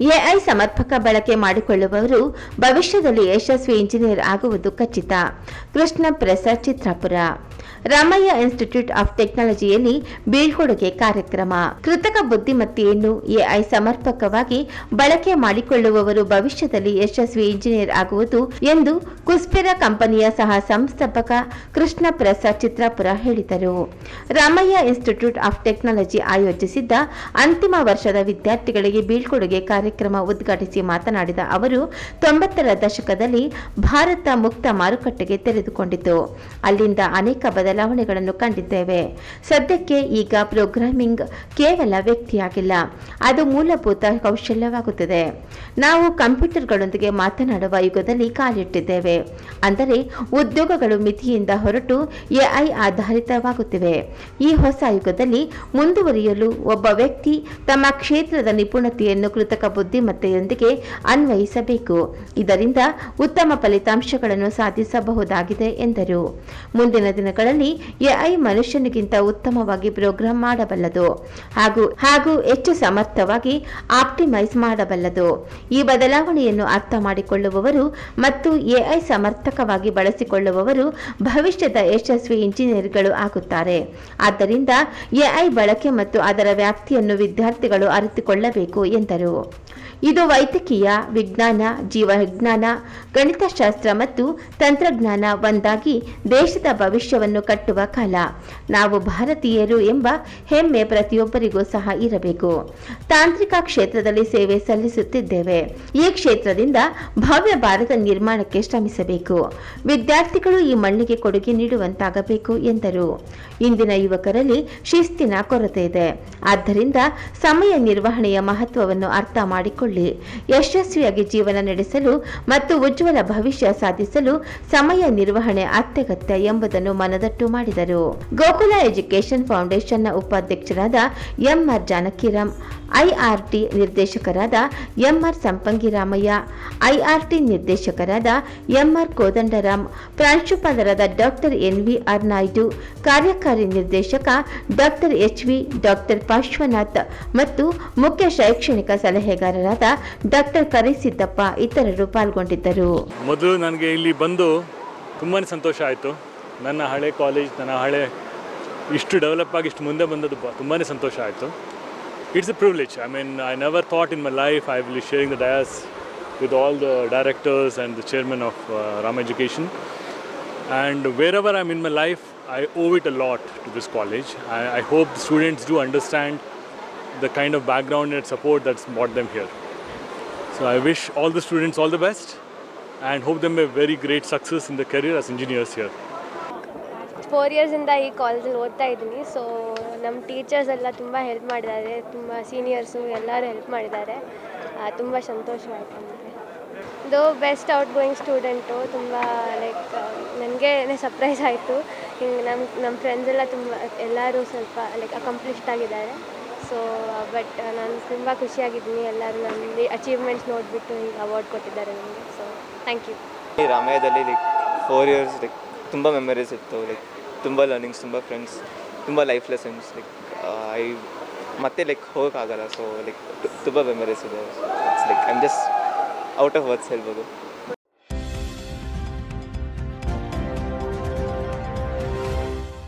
AI ಸಮರ್ಪಕ ಬಳಕೆ ಮಾಡಿಕೊಳ್ಳುವವರು ಭವಿಷ್ಯದಲ್ಲಿ ಯಶಸ್ವಿ ಇಂಜಿನಿಯರ್ ಆಗುವುದು ಖಚಿತ. ಕೃಷ್ಣ ಪ್ರಸಾದ್ ಚಿತ್ರಾಪುರ. ರಾಮಯ್ಯ ಇನ್ಸ್ಟಿಟ್ಯೂಟ್ ಆಫ್ ಟೆಕ್ನಾಲಜಿಯಲ್ಲಿ ಬೀಳ್ಕೊಡುಗೆ ಕಾರ್ಯಕ್ರಮ. ಕೃತಕ ಬುದ್ಧಿಮತ್ತೆಯನ್ನು ಎಐ ಸಮರ್ಪಕವಾಗಿ ಬಳಕೆ ಮಾಡಿಕೊಳ್ಳುವವರು ಭವಿಷ್ಯದಲ್ಲಿ ಯಶಸ್ವಿ ಇಂಜಿನಿಯರ್ ಆಗುವುದು ಎಂದು ಕುಸ್ಪಿರ ಕಂಪನಿಯ ಸಹ ಸಂಸ್ಥಾಪಕ ಕೃಷ್ಣ ಪ್ರಸಾದ್ ಚಿತ್ರಾಪುರ ಹೇಳಿದರು. ರಾಮಯ್ಯ ಇನ್ಸ್ಟಿಟ್ಯೂಟ್ ಆಫ್ ಟೆಕ್ನಾಲಜಿ ಆಯೋಜಿಸಿದ್ದ ಅಂತಿಮ ವರ್ಷದ ವಿದ್ಯಾರ್ಥಿಗಳಿಗೆ ಬೀಳ್ಕೊಡುಗೆ ಕಾರ್ಯಕ್ರಮ ಉದ್ಘಾಟಿಸಿ ಮಾತನಾಡಿದ ಅವರು, ತೊಂಬತ್ತರ ದಶಕದಲ್ಲಿ ಭಾರತ ಮುಕ್ತ ಮಾರುಕಟ್ಟೆಗೆ ತೆರೆದುಕೊಂಡಿತು. ಅಲ್ಲಿಂದ ಅನೇಕ ಬದಲಾವಣೆಗಳನ್ನು ಕಂಡಿದ್ದೇವೆ. ಸದ್ಯಕ್ಕೆ ಈಗ ಪ್ರೋಗ್ರಾಮಿಂಗ್ ಕೇವಲ ವ್ಯಕ್ತಿಯಾಗಿಲ್ಲ, ಅದು ಮೂಲಭೂತ ಕೌಶಲ್ಯವಾಗುತ್ತದೆ. ನಾವು ಕಂಪ್ಯೂಟರ್ಗಳೊಂದಿಗೆ ಮಾತನಾಡುವ ಯುಗದಲ್ಲಿ ಕಾಲಿಟ್ಟಿದ್ದೇವೆ. ಅಂದರೆ ಉದ್ಯೋಗಗಳು ಮಿತಿಯಿಂದ ಹೊರಟು ಎಐ ಆಧಾರಿತವಾಗುತ್ತಿವೆ. ಈ ಹೊಸ ಯುಗದಲ್ಲಿ ಮುಂದುವರಿಯಲು ಒಬ್ಬ ವ್ಯಕ್ತಿ ತಮ್ಮ ಕ್ಷೇತ್ರದ ನಿಪುಣತೆಯನ್ನು ಕೃತಕ ಬುದ್ಧಿಮತ್ತೆಯೊಂದಿಗೆ ಅನ್ವಯಿಸಬೇಕು. ಇದರಿಂದ ಉತ್ತಮ ಫಲಿತಾಂಶಗಳನ್ನು ಸಾಧಿಸಬಹುದಾಗಿದೆ ಎಂದರು. ಮುಂದಿನ ದಿನಗಳಲ್ಲಿ ಎಐ ಮನುಷ್ಯನಿಗಿಂತ ಉತ್ತಮವಾಗಿ ಪ್ರೋಗ್ರಾಂ ಮಾಡಬಲ್ಲದು ಹಾಗೂ ಹಾಗೂ ಹೆಚ್ಚು ಸಮರ್ಥವಾಗಿ ಆಪ್ಟಿಮೈಸ್ ಮಾಡಬಲ್ಲದು. ಈ ಬದಲಾವಣೆಯನ್ನು ಅರ್ಥ ಮಾಡಿಕೊಳ್ಳುವವರು ಮತ್ತು ಎಐ ಸಮರ್ಥಕವಾಗಿ ಬಳಸಿಕೊಳ್ಳುವವರು ಭವಿಷ್ಯದ ಯಶಸ್ವಿ ಇಂಜಿನಿಯರ್ಗಳು ಆಗುತ್ತಾರೆ. ಆದ್ದರಿಂದ ಎಐ ಬಳಕೆ ಮತ್ತು ಅದರ ವ್ಯಾಪ್ತಿಯನ್ನು ವಿದ್ಯಾರ್ಥಿಗಳು ಅರಿತುಕೊಳ್ಳಬೇಕು ಎಂದರು. ಇದು ವೈದ್ಯಕೀಯ ವಿಜ್ಞಾನ, ಜೀವವಿಜ್ಞಾನ, ಗಣಿತಶಾಸ್ತ್ರ ಮತ್ತು ತಂತ್ರಜ್ಞಾನ ಒಂದಾಗಿ ದೇಶದ ಭವಿಷ್ಯವನ್ನು ಕಟ್ಟುವ ಕಾಲ. ನಾವು ಭಾರತೀಯರು ಎಂಬ ಹೆಮ್ಮೆ ಪ್ರತಿಯೊಬ್ಬರಿಗೂ ಸಹ ಇರಬೇಕು. ತಾಂತ್ರಿಕ ಕ್ಷೇತ್ರದಲ್ಲಿ ಸೇವೆ ಸಲ್ಲಿಸುತ್ತಿದ್ದೇವೆ. ಈ ಕ್ಷೇತ್ರದಿಂದ ಭವ್ಯ ಭಾರತ ನಿರ್ಮಾಣಕ್ಕೆ ಶ್ರಮಿಸಬೇಕು. ವಿದ್ಯಾರ್ಥಿಗಳು ಈ ಮಣ್ಣಿಗೆ ಕೊಡುಗೆ ನೀಡುವಂತಾಗಬೇಕು ಎಂದರು. ಇಂದಿನ ಯುವಕರಲ್ಲಿ ಶಿಸ್ತಿನ ಕೊರತೆ ಇದೆ. ಆದ್ದರಿಂದ ಸಮಯ ನಿರ್ವಹಣೆಯ ಮಹತ್ವವನ್ನು ಅರ್ಥ ಮಾಡಿಕೊಳ್ಳಿ. ಯಶಸ್ವಿಯಾಗಿ ಜೀವನ ನಡೆಸಲು ಮತ್ತು ಉಜ್ವಲ ಭವಿಷ್ಯ ಸಾಧಿಸಲು ಸಮಯ ನಿರ್ವಹಣೆ ಅತ್ಯಗತ್ಯ ಎಂಬುದನ್ನು ಮನದಟ್ಟು ಮಾಡಿದರು. ಗೋಕುಲ ಎಜುಕೇಶನ್ ಫೌಂಡೇಶನ್ನ ಉಪಾಧ್ಯಕ್ಷರಾದ ಎಂಆರ್ ಜಾನಕಿರಾಮ್ ಐಆರ್ಟಿ ನಿರ್ದೇಶಕರಾದ ಎಂಆರ್ ಸಂಪಂಗಿರಾಮಯ್ಯ ಐಆರ್ಟಿ ನಿರ್ದೇಶಕರಾದ ಎಂಆರ್ ಕೋದಂಡರಾಮ್, ಪ್ರಾಂಶುಪಾಲರಾದ ಡಾಕ್ಟರ್ ಎನ್ವಿಆರ್ ನಾಯ್ಡು, ಕಾರ್ಯಕಾರಿ ನಿರ್ದೇಶಕ ಡಾಕ್ಟರ್ ಎಚ್ವಿ ಡಾಕ್ಟರ್ ಪಾರ್ಶ್ವನಾಥ್ ಮತ್ತು ಮುಖ್ಯ ಶೈಕ್ಷಣಿಕ ಸಲಹೆಗಾರರಾದ ಡಾಕ್ಟರ್ ಕರಿಸಿದ್ದಪ್ಪ ಇತರರು ಪಾಲ್ಗೊಂಡಿದ್ದರು. ಮೊದಲು ನನಗೆ ಇಲ್ಲಿ ಬಂದು ತುಂಬಾ ಸಂತೋಷ ಆಯಿತು. ನನ್ನ ಹಳೆ ಕಾಲೇಜ್, ನನ್ನ ಹಳೆ ಇಷ್ಟು ಡೆವಲಪ್ ಆಗಿ ಇಷ್ಟು ಮುಂದೆ ಬಂದದ್ದು ತುಂಬಾ ಸಂತೋಷ ಆಯಿತು. it's a privilege. I mean, I never thought in my life I will be sharing the dais with all the directors and the chairman of uh, Ram Education. And wherever I'm in my life, I owe it a lot to this college. I, I hope the students do understand the kind of background and support that's brought them here. So I wish all the students all the best and hope them a very great success in their career as engineers here. Four ಇಯರ್ಸಿಂದ ಈ ಕಾಲೇಜಲ್ಲಿ ಓದ್ತಾ ಇದ್ದೀನಿ. So ನಮ್ಮ teachers ಎಲ್ಲ ತುಂಬ help ಮಾಡಿದ್ದಾರೆ. ತುಂಬ seniors ಎಲ್ಲರೂ ಹೆಲ್ಪ್ ಮಾಡಿದ್ದಾರೆ. ತುಂಬ ಸಂತೋಷವಾಯಿತು ನನಗೆ ಇದು ಬೆಸ್ಟ್ ಔಟ್ ಗೋಯಿಂಗ್ ಸ್ಟೂಡೆಂಟು ತುಂಬ ಲೈಕ್ ನನಗೆ ಸರ್ಪ್ರೈಸ್ ಆಯಿತು. ಹಿಂಗೆ ನಮ್ಮ ನಮ್ಮ ಫ್ರೆಂಡ್ಸ್ ಎಲ್ಲ ತುಂಬ, ಎಲ್ಲರೂ ಸ್ವಲ್ಪ ಲೈಕ್ ಅಕಂಪ್ಲಿಷ್ಡ್ ಆಗಿದ್ದಾರೆ. ಸೊ ಬಟ್ ನಾನು ತುಂಬ ಖುಷಿಯಾಗಿದ್ದೀನಿ. ಎಲ್ಲರೂ ನನ್ನ ಅಚೀವ್ಮೆಂಟ್ಸ್ ನೋಡಿಬಿಟ್ಟು ಹಿಂಗೆ ಅವಾರ್ಡ್ ಕೊಟ್ಟಿದ್ದಾರೆ ನನಗೆ ಸೊ ಥ್ಯಾಂಕ್ ಯು ಈ ರಾಮಯ್ಯದಲ್ಲಿ ಲೈಕ್ ಫೋರ್ ಇಯರ್ಸ್ ಲೈಕ್ ತುಂಬ ಮೆಮರೀಸ್ ಇತ್ತು. ಲೈಕ್ ತುಂಬ ಲರ್ನಿಂಗ್ಸ್ ತುಂಬ ಫ್ರೆಂಡ್ಸ್ ತುಂಬ ಲೈಫ್ ಲೆಸನ್ಸ್ ಲೈಕ್ ಐ ಮತ್ತೆ ಲೈಕ್ ಹೋಗೋಕ್ಕಾಗಲ್ಲ. ಸೊ ಲೈಕ್ ತುಂಬ ಮೆಮರೀಸ್ ಇದೆ. Like I'm just out of words ಹೇಳ್ಬೋದು.